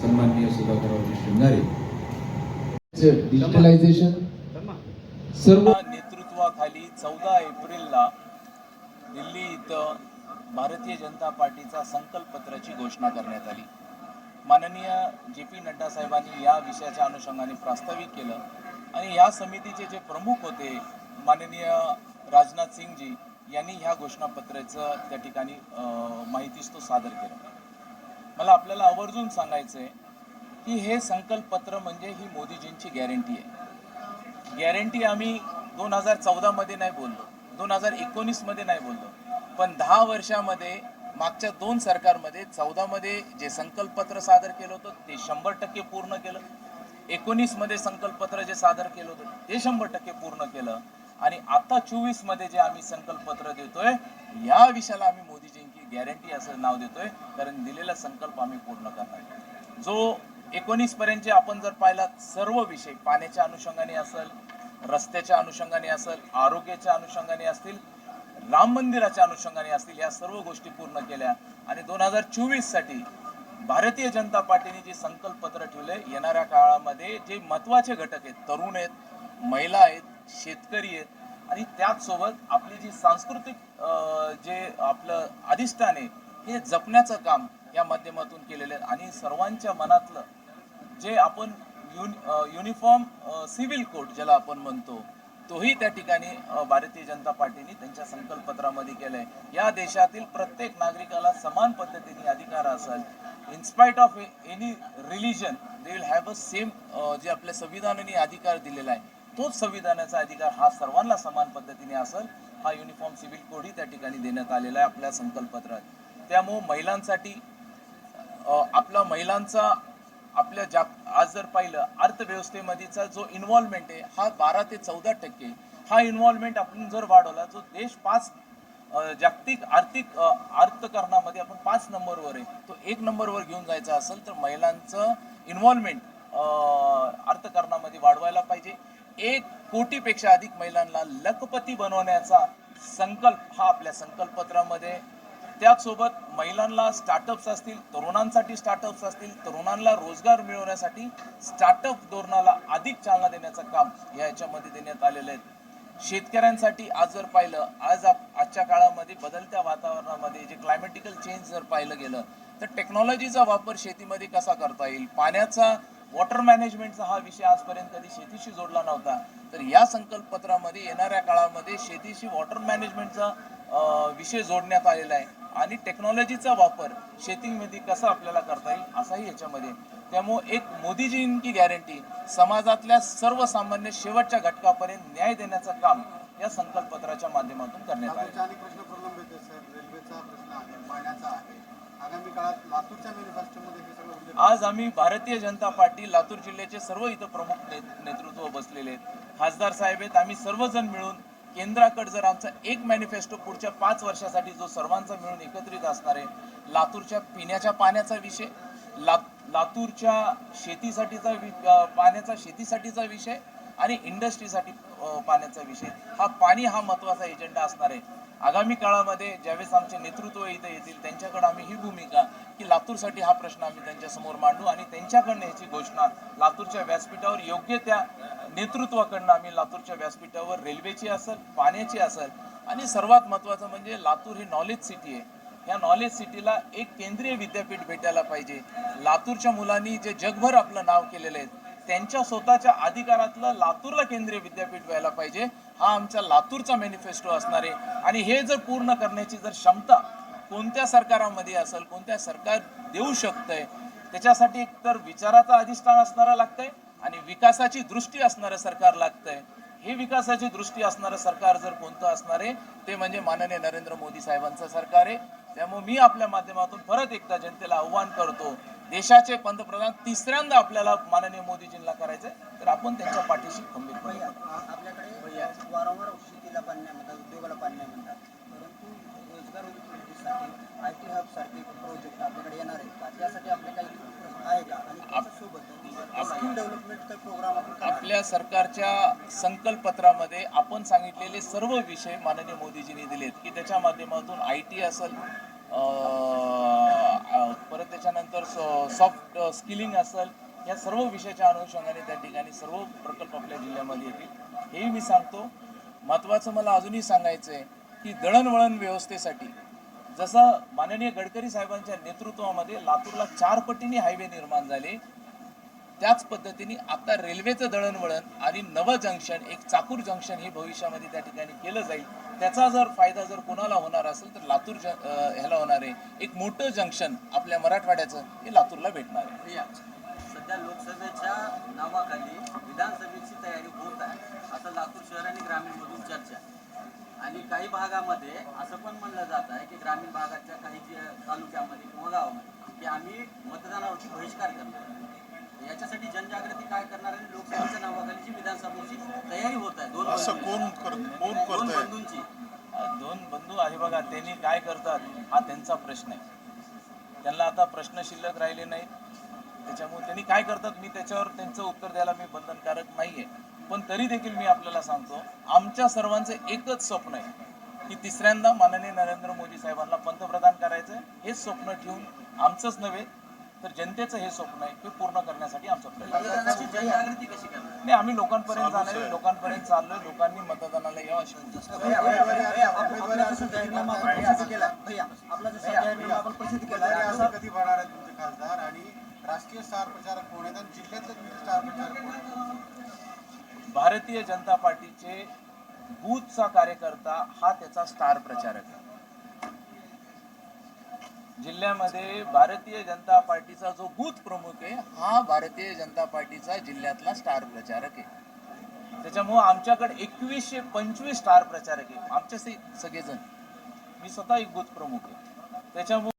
सन्माननीय सुधाकरराव शृंगारे डिजिटलायझेशन सर्व नेतृत्वाखाली चौदा एप्रिलला दिल्ली इथं भारतीय जनता पार्टीचा संकल्पपत्राची घोषणा करण्यात आली. माननीय जे पी नड्डा साहेबांनी या विषयाच्या अनुषंगाने प्रास्ताविक केलं आणि या समितीचे जे प्रमुख होते माननीय राजनाथ सिंगजी यांनी ह्या घोषणापत्राचं त्या ठिकाणी अं, माहितीच तो सादर केलं. मला आपल्याला आवर्जून सांगायचं आहे की हे संकल्पपत्र म्हणजे ही मोदीजींची गॅरंटी आहे. गॅरंटी आम्ही दोन हजार चौदामध्ये नाही बोललो दोन हजार एकोणीसमध्ये नाही बोललो पण दहा वर्षामध्ये मागच्या दोन सरकारमध्ये चौदामध्ये जे संकल्पपत्र सादर केलं होतं ते शंभर टक्के पूर्ण केलं. एकोणीसमध्ये संकल्पपत्र जे सादर केलं होतं ते शंभर टक्के पूर्ण केलं. आणि आता चोवीसमध्ये जे आम्ही संकल्पपत्र देतोय या विषयाला आम्ही मोदीजींची गॅरंटी असं नाव देतोय कारण दिलेला संकल्प आम्ही पूर्ण करणार जो एकोणीस पर्यंतचे आपण जर पाहिला सर्व विषय पाण्याच्या अनुषंगाने असेल रस्त्याच्या अनुषंगाने असेल आरोग्याच्या अनुषंगाने असतील राम मंदिराच्या अनुषंगाने असतील या सर्व गोष्टी पूर्ण केल्या आणि दोन हजार चोवीससाठी भारतीय जनता पार्टीने जे संकल्पपत्र ठेवले येणाऱ्या काळामध्ये जे महत्त्वाचे घटक आहेत तरुण आहेत महिला आहेत शेतकरी आहेत. आणि त्याचसोबत आपली जी सांस्कृतिक जे आपलं अधिष्ठान आहे हे जपण्याचं काम या माध्यमातून केलेलं आहे. आणि सर्वांच्या मनातलं जे आपण युन युनिफॉर्म सिव्हिल कोड ज्याला आपण म्हणतो तोही त्या ठिकाणी भारतीय जनता पार्टीने त्यांच्या संकल्पपत्रामध्ये केलंय. या देशातील प्रत्येक नागरिकाला समान पद्धतीने अधिकार असेल in spite of any religion they will have a same जे आपल्या संविधानाने अधिकार दिलेला आहे. तोच संविधानाचा अधिकार हा सर्वांना समान पद्धतीने असेल हा युनिफॉर्म सिव्हिल कोडही त्या ठिकाणी देण्यात आलेला आहे आपल्या संकल्पपत्रात त्यामुळं महिलांसाठी आपला महिलांचा आपल्या जाग आज जर पाहिलं अर्थव्यवस्थेमध्येचा जो इन्व्हॉल्वमेंट आहे हा बारा ते चौदा टक्के. हा इन्व्हॉल्वमेंट आपण जर वाढवला जो देश पाच जागतिक आर्थिक अर्थकरणामध्ये अर्थकारणामध्ये आपण पाच नंबरवर आहे तो एक नंबरवर घेऊन जायचा असेल तर महिलांचं इन्व्हॉल्वमेंट अर्थकारणामध्ये वाढवायला पाहिजे. एक कोटीपेक्षा अधिक महिलांना लखपती बनवण्याचा संकल्प हा आपल्या संकल्पपत्रामध्ये त्याचसोबत महिलांना स्टार्टअप्स असतील तरुणांसाठी स्टार्टअप्स असतील तरुणांना रोजगार मिळवण्यासाठी स्टार्टअप धोरणाला अधिक चालना देण्याचं काम या याच्यामध्ये देण्यात आलेलं आहे. शेतकऱ्यांसाठी आज जर पाहिलं आज आप- आजच्या काळामध्ये बदलत्या वातावरणामध्ये जे क्लायमेटिकल चेंज जर पाहिलं गेलं तर टेक्नॉलॉजीचा वापर शेतीमध्ये कसा करता येईल? पाण्याचा वॉटर मॅनेजमेंटचा हा विषय आजपर्यंत कधी शेतीशी जोडला नव्हता. तर या संकल्पपत्रामध्ये येणाऱ्या काळामध्ये शेतीशी वॉटर मॅनेजमेंटचा विषय जोडण्यात आलेला आहे. आणि टेक्नॉलॉजीचा वापर शेतीमध्ये कसा आपल्याला करता येईल असाही याच्यामध्ये. त्यामुळे एक मोदीजींची गॅरंटी समाजातल्या सर्वसामान्य शेवटच्या घटकापर्यंत न्याय देण्याचं काम या संकल्पपत्राच्या माध्यमातून करण्यात आले. आगामी काळात लातूरच्या मॅनिफेस्टोमध्ये हे सगळं आज आम्ही भारतीय जनता पार्टी लातूर जिल्ह्याचे सर्व इथं प्रमुख ने- नेतृत्व बसलेले आहेत. खासदार साहेब आहेत. आम्ही सर्वजण मिळून केंद्राकडे जर आमचा एक मॅनिफेस्टो पुढच्या पाच वर्षासाठी जो सर्वांचा मिळून एकत्रित असणार आहे लातूरच्या पिण्याच्या पाण्याचा विषय ला लातूरच्या शेतीसाठीचा वि- पाण्याचा शेतीसाठीचा विषय आणि इंडस्ट्रीसाठी पाण्याचा विषय हा पाणी हा महत्त्वाचा एजेंडा असणार आहे. आगामी काळामध्ये ज्यावेळेस आमचे नेतृत्व इथे येतील त्यांच्याकडे आम्ही ही भूमिका की लातूरसाठी हा प्रश्न आम्ही त्यांच्यासमोर मांडू आणि त्यांच्याकडनं ह्याची घोषणा लातूरच्या व्यासपीठावर योग्य त्या नेतृत्वाकडनं आम्ही लातूरच्या व्यासपीठावर रेल्वेची असेल पाण्याची असेल आणि सर्वात महत्त्वाचं म्हणजे लातूर ही नॉलेज सिटी आहे. या नॉलेज सिटीला एक केंद्रीय विद्यापीठ भेटायला पाहिजे. लातूरच्या मुलांनी जे जगभर आपलं नाव केलेलं आहे त्यांच्या स्वतःच्या अधिकारातलं लातूरला केंद्रीय विद्यापीठ व्हायला पाहिजे. हा आमच्या लातूरचा मॅनिफेस्टो असणार आहे. आणि हे जर पूर्ण करण्याची जर क्षमता कोणत्या सरकारामध्ये असेल कोणत्या सरकार देऊ शकतंय त्याच्यासाठी एक तर विचाराचं अधिष्ठान असणारं लागतंय आणि विकासाची दृष्टी असणारं सरकार लागतंय. हे विकासाची दृष्टी असणारं सरकार जर कोणतं असणार आहे ते म्हणजे माननीय नरेंद्र मोदी साहेबांचं सरकार आहे. त्यामुळे मी आपल्या माध्यमातून परत एकदा जनतेला आव्हान करतो देशाचे पंतप्रधान तिसऱ्यांदा आपल्याला माननीय मोदीजींना करायचंय तर आपण त्यांच्या पाठीशी खंबीरपणे आहोत. आ- आपल्याकडे वारंवार शेतीला पाणी नाही म्हणतात उद्योगाला पाणी नाही म्हणतात परंतु रोजगार उपलब्धीसाठी आय टी हब सारखे प्रोजेक्ट आपल्याकडे येणार आहेत का त्यासाठी आपले काही प्रश्न आहे का आणि त्याच्यासोबत स्किल डेव्हलपमेंट काही प्रोग्राम आपण करणार आपल्या सरकारच्या संकल्पपत्रामध्ये आपण सांगितलेले सर्व विषय माननीय मोदीजींनी दिलेत की त्याच्या माध्यमातून आय टी असेल परत त्याच्यानंतर सॉफ्ट स्किलिंग असेल या सर्व विषयाच्या अनुषंगाने त्या ठिकाणी सर्व प्रकल्प आपल्या जिल्ह्यामध्ये येतील. हेही मी सांगतो. महत्त्वाचं मला अजूनही सांगायचं आहे की दळणवळण व्यवस्थेसाठी जसं माननीय गडकरी साहेबांच्या नेतृत्वामध्ये लातूरला चार पटीने हायवे निर्माण झाले त्याच पद्धतीने आता रेल्वेचं दळणवळण आणि नवं जंक्शन एक चाकूर जंक्शन हे भविष्यामध्ये त्या ठिकाणी केलं जाईल. त्याचा जर फायदा जर कोणाला होणार असेल तर लातूर ज ह्याला होणार आहे. एक मोठं जंक्शन आपल्या मराठवाड्याचं हे लातूरला भेटणार आहे. सध्या लोकसभेच्या नावाखाली विधानसभेची तयारी होत आहे. असं लातूर शहर आणि ग्रामीणमधून चर्चा आहे. आणि काही भागामध्ये असं पण म्हणलं जात आहे की ग्रामीण भागाच्या काही जे तालुक्यामध्ये किंवा गावामध्ये की आम्ही मतदानावरती बहिष्कार करणार याच्यासाठी जनजागृती काय करणार आणि लोकसभेच्या नावाखाली जी विधानसभेची तयारी होत आहे दोन असं. कोण कोण दोन करतंय? बंधूंची. दोन बंधू आहे बघा त्यांनी काय करतात हा त्यांचा प्रश्न आहे. त्यांना आता प्रश्न शिल्लक राहिले नाहीत. त्याच्यामुळे त्यांनी काय करतात मी त्याच्यावर त्यांचं उत्तर द्यायला मी बंधनकारक नाहीये. पण तरी देखील मी आपल्याला सांगतो आमच्या सर्वांचं एकच स्वप्न आहे की तिसऱ्यांदा माननीय नरेंद्र मोदी साहेबांना पंतप्रधान करायचं हेच स्वप्न ठेवून आमचंच नव्हे तर जनतेचं हे स्वप्न आहे ते पूर्ण करण्यासाठी आमचा आहे. जनजागृती कशी करणार? नाही आम्ही लोकांपर्यंत जाणार आहे, लोकांपर्यंत चाललोय. लोकांनी मतदानाला यावं कधी भरणार आहेत तुमचे खासदार आणि राष्ट्रीय स्टार प्रचारक कोण आहेत आणि जिल्ह्यातले स्टार प्रचारक कोण आहेत? भारतीय जनता पार्टीचे बूथचा कार्यकर्ता हा त्याचा स्टार प्रचारक आहे. जिल्ह्यामध्ये भारतीय जनता पार्टीचा जो बूथ प्रमुख आहे हा भारतीय जनता पार्टीचा जिल्ह्यातला स्टार प्रचारक आहे. त्याच्यामुळं आमच्याकडे एकवीसशे पंचवीस स्टार प्रचारक आहे आमचे सगळेजण. मी स्वतः एक बूथ प्रमुख आहे. त्याच्यामुळे